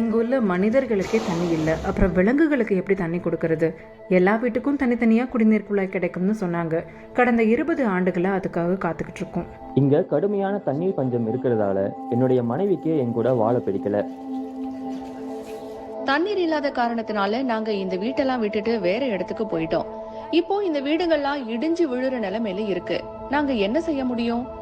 இங்க உள்ள மனிதர்களுக்கே தண்ணி இல்லை. அப்புறம் விலங்குகளுக்கு எப்படி தண்ணி கொடுக்கறது? எல்லா வீட்டுக்கும் தனித்தனியா குடிநீர் குழாய் கிடைக்கும்னு சொன்னாங்க. கடந்த இருபது ஆண்டுகளா அதுக்காக காத்துக்கிட்டு இருக்கோம். இங்க கடுமையான தண்ணீர் பஞ்சம் இருக்கிறதால என்னுடைய மனைவிக்கு என் கூட வாழ பிடிக்கல. தண்ணீர் இல்லாத காரணத்தினால நாங்க இந்த வீட்டெல்லாம் விட்டுட்டு வேற இடத்துக்கு போயிட்டோம். இப்போ இந்த வீடுகள்லாம் இடிஞ்சு விழுற நிலைமையில இருக்கு. நாங்க என்ன செய்ய முடியும்?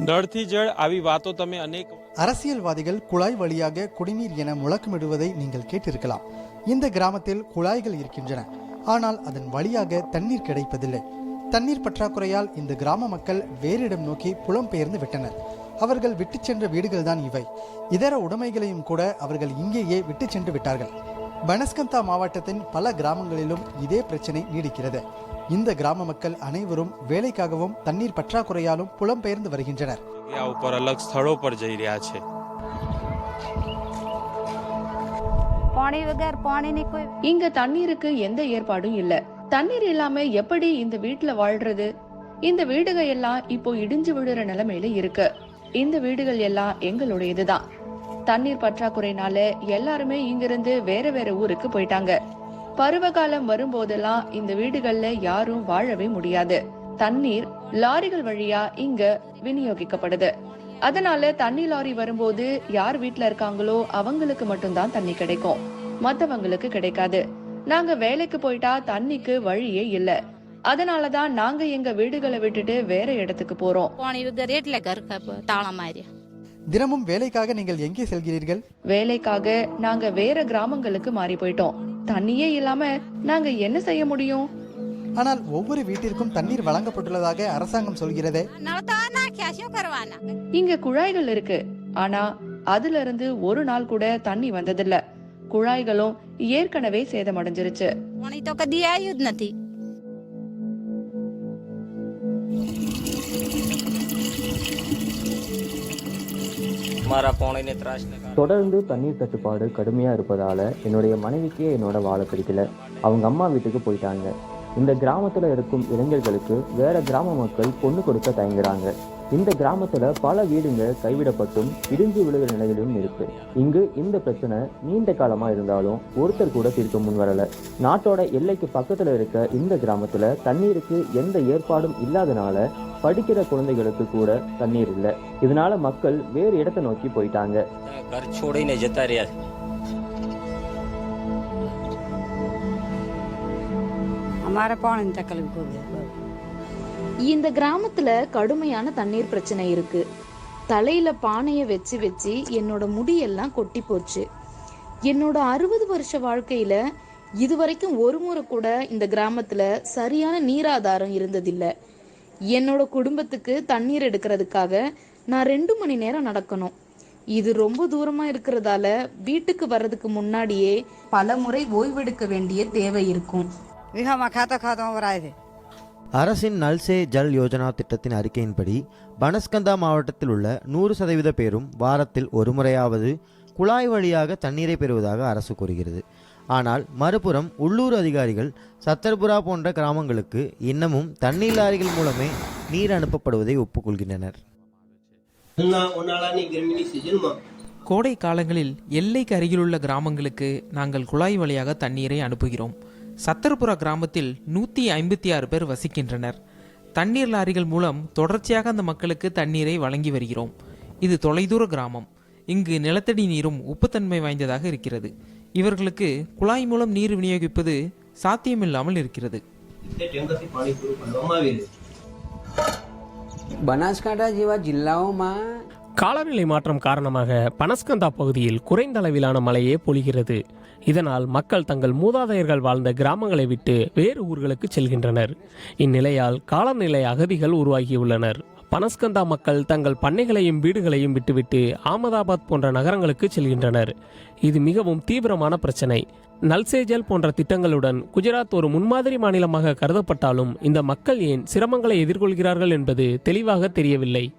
નળથી જળ આવી વાતો તમે અનેક அரசியல்வாதிகள் குழாய் வழியாக குடிநீர் என முழக்கமிடுவதை நீங்கள் கேட்டிருக்கலாம் இந்த கிராமத்தில் குழாய்கள் இருக்கின்றன ஆனால் அதன் வழியாக தண்ணீர் கிடைப்பதில்லை தண்ணீர் பற்றாக்குறையால் இந்த கிராம மக்கள் வேறு இடம் நோக்கி புலம்பெயர்ந்து விட்டனர் அவர்கள் விட்டுச் சென்ற வீடுகள்தான் இவை இதர உடைமைகளையும் கூட அவர்கள் இங்கேயே விட்டுச் சென்று விட்டார்கள் பனஸ்கந்தா மாவட்டத்தின் பல கிராமங்களிலும் இதே பிரச்சனை நீடிக்கிறது. இந்த கிராம மக்கள் அனைவரும் வேலைக்காகவும் தண்ணீர் பற்றாக்குறையாலும் புலம்பெயர்ந்து வருகின்றனர். இங்க தண்ணீருக்கு எந்த ஏற்பாடும் இல்ல. தண்ணீர் இல்லாம எப்படி இந்த வீட்டுல வாழ்றது? இந்த வீடுகள் எல்லாம் இப்போ இடிஞ்சு விழுற நிலைமையில இருக்கு. இந்த வீடுகள் எல்லாம் எங்களுடையதுதான். தண்ணீர் பற்றாக்குறைனால எல்லாருமே இங்கிருந்து வேற வேற ஊருக்கு போயிட்டாங்க. பருவகாலம் வரும்போதெல்லாம் இந்த வீடுகள்ல யாரும் வாழவே முடியாது. தண்ணீர் லாரிகள் வழியா இங்க விநியோகிக்கப்படுது. அதனால தண்ணி லாரி வரும்போது யார் வீட்டுல இருக்காங்களோ அவங்களுக்கு மட்டும்தான் தண்ணி கிடைக்கும். மத்தவங்களுக்கு கிடைக்காது. நாங்க வேலைக்கு போயிட்டா தண்ணிக்கு வழியே இல்ல. அதனாலதான் நாங்க எங்க வீடுகளை விட்டுட்டு வேற இடத்துக்கு போறோம். தினமும் வேலைக்காக நீங்கள் எங்கே செல்கிறீர்கள்? வேலைக்காக நாங்க வேற கிராமங்களுக்கு மாறி போயிட்டோம். தண்ணியே இல்லாம நாங்க என்ன செய்ய முடியும்? ஆனால் ஒவ்வொரு வீட்டிற்கும் தண்ணீர் வழங்கப்பட்டுள்ளதாக அரசாங்கம் சொல்கிறது. இங்க குழாய்கள் இருக்கு. ஆனா அதுல இருந்து ஒரு நாள் கூட தண்ணி வந்ததில்ல. குழாய்களும் ஏற்கனவே சேதமடைஞ்சிருச்சு. தொடர்ந்து தண்ணீர் தட்டுப்பாடு கடுமையாக இருப்பதால் என்னுடைய மனைவிக்கே என்னோட வாழை பிடிக்கல. அவங்க அம்மா வீட்டுக்கு போயிட்டாங்க. இந்த கிராமத்தில் இருக்கும் இளைஞர்களுக்கு வேற கிராம மக்கள் பொண்ணு கொடுக்க தயங்குறாங்க. இந்த கிராமத்தில் பல வீடுங்க கைவிடப்பட்டும் இடிஞ்சு விழுகிற நிலையிலும் இருக்கு. இங்கு இந்த பிரச்சனை நீண்ட காலமாக இருந்தாலும் ஒருத்தர் கூட தீர்க்க முன் வரல நாட்டோட எல்லைக்கு பக்கத்தில் இருக்க இந்த கிராமத்தில் தண்ணீருக்கு எந்த ஏற்பாடும் இல்லாதனால படிக்கிற குழந்தைகளுக்கு கூட தண்ணீர் இல்லை. இதனால மக்கள் வேறு இடத்தை நோக்கி போயிட்டாங்க. இந்த கிராமத்துல கடுமையான தண்ணீர் பிரச்சனை இருக்கு. தலையில பானைய வச்சு வச்சு என்னோட முடியெல்லாம் கொட்டி போச்சு. என்னோட அறுபது வருஷ வாழ்க்கையில இதுவரைக்கும் ஒரு முறை கூட இந்த கிராமத்துல சரியான நீராதாரம் இருந்ததில்லை. என்னோட குடும்பத்துக்கு தண்ணீர் எடுக்கிறதுக்காக நான் ரெண்டு மணி நேரம் நடக்கணும். இது ரொம்ப தூரமா இருக்கிறதால வீட்டுக்கு வர்றதுக்கு முன்னாடியே பல முறை ஓய்வெடுக்க வேண்டிய தேவை இருக்கும். அரசின் நல்சே ஜல் யோஜனா திட்டத்தின் அறிக்கையின்படி பனஸ்கந்தா மாவட்டத்தில் உள்ள நூறு சதவீத பேரும் வாரத்தில் ஒரு முறையாவது குழாய் வழியாக தண்ணீரை பெறுவதாக அரசு கூறுகிறது. ஆனால் மறுபுறம் உள்ளூர் அதிகாரிகள் சத்தர்புரா போன்ற கிராமங்களுக்கு இன்னமும் தண்ணீர் லாரிகள் மூலமே நீர் அனுப்பப்படுவதை ஒப்புக்கொள்கின்றனர். கோடை காலங்களில் எல்லைக்கு அருகிலுள்ள கிராமங்களுக்கு நாங்கள் குழாய் வழியாக தண்ணீரை அனுப்புகிறோம். சத்தர்புரா கிராமத்தில் நூற்றி ஐம்பத்தி ஆறு பேர் வசிக்கின்றனர். தண்ணீர் லாரிகள் மூலம் தொடர்ச்சியாக அந்த மக்களுக்கு தண்ணீரை வழங்கி வருகிறோம். இது தொலைதூர கிராமம். இங்கு நிலத்தடி நீரும் உப்புத்தன்மை வாய்ந்ததாக இருக்கிறது. இவர்களுக்கு குழாய் மூலம் நீர் விநியோகிப்பது சாத்தியமில்லாமல் இருக்கிறது. காலநிலை மாற்றம் காரணமாக பனஸ்கந்தா பகுதியில் குறைந்த அளவிலான மழையே பொழிகிறது. இதனால் மக்கள் தங்கள் மூதாதையர்கள் வாழ்ந்த கிராமங்களை விட்டு வேறு ஊர்களுக்கு செல்கின்றனர். இந்நிலையால் காலநிலை அகதிகள் உருவாகியுள்ளனர். பனஸ்கந்தா மக்கள் தங்கள் பண்ணைகளையும் வீடுகளையும் விட்டுவிட்டு ஆமதாபாத் போன்ற நகரங்களுக்கு செல்கின்றனர். இது மிகவும் தீவிரமான பிரச்சனை. நல்சேஜல் போன்ற திட்டங்களுடன் குஜராத் ஒரு முன்மாதிரி மாநிலமாக கருதப்பட்டாலும் இந்த மக்கள் ஏன் சிரமங்களை எதிர்கொள்கிறார்கள் என்பது தெளிவாக தெரியவில்லை.